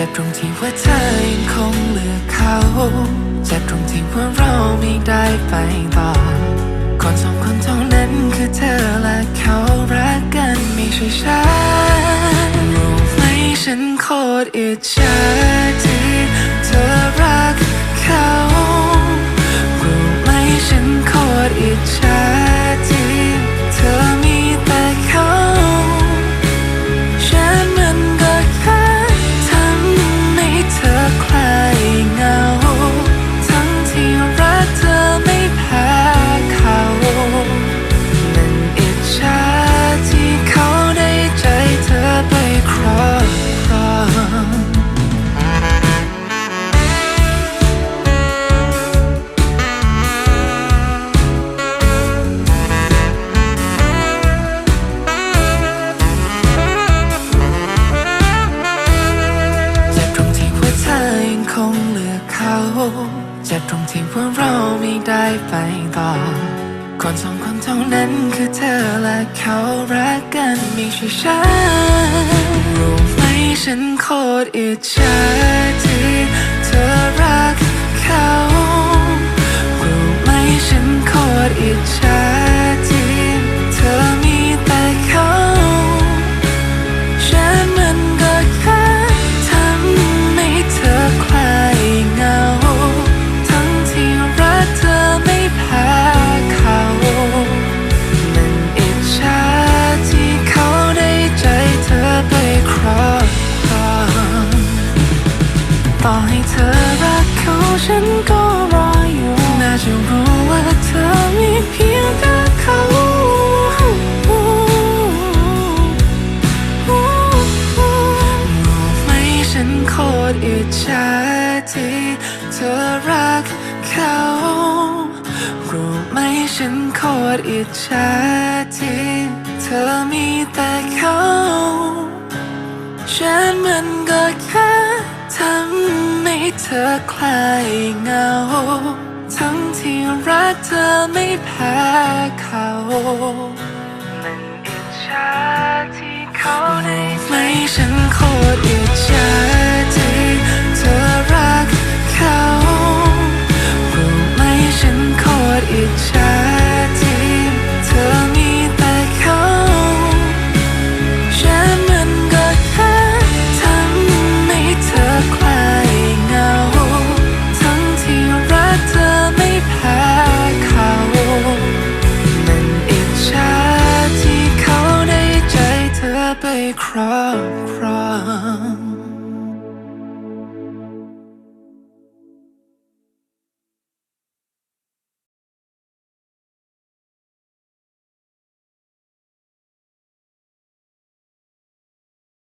จ็บตรงที่ว่าเธอยังคงเลือกเขา เจ็บตรงที่ว่าเราไม่ได้ไปต่อ คนสองคนเท่านั้นคือเธอและเขารักกันไม่ใช่ฉันรู้ไหมฉันโคตรอิจฉาที่เธอรักเขา เจ็บตรงที่พวกเราไม่ได้ไปต่อ คนสองคนเท่านั้นคือเธอและเขารักกันไม่ใช่ฉันรู้ไหมฉันโคตรอิจฉาที่เธอรักเขา เธอรักเขาฉันก็รออยู่ น่าจะรู้ว่าเธอมีเพียงแค่เขาไหมฉันโคตรอิจฉาที่เธอรักเขารู้ไหมฉันโคตรอิจฉาที่เธอมีแต่เขา เธอคลายเงา ทั้งที่รักเธอไม่แพ้เขา มันอิจฉาที่เขาได้ไม่ฉันโคตรอิจฉาที่เธอรักเขารู้ไหมฉันโคตรอิจฉา cry.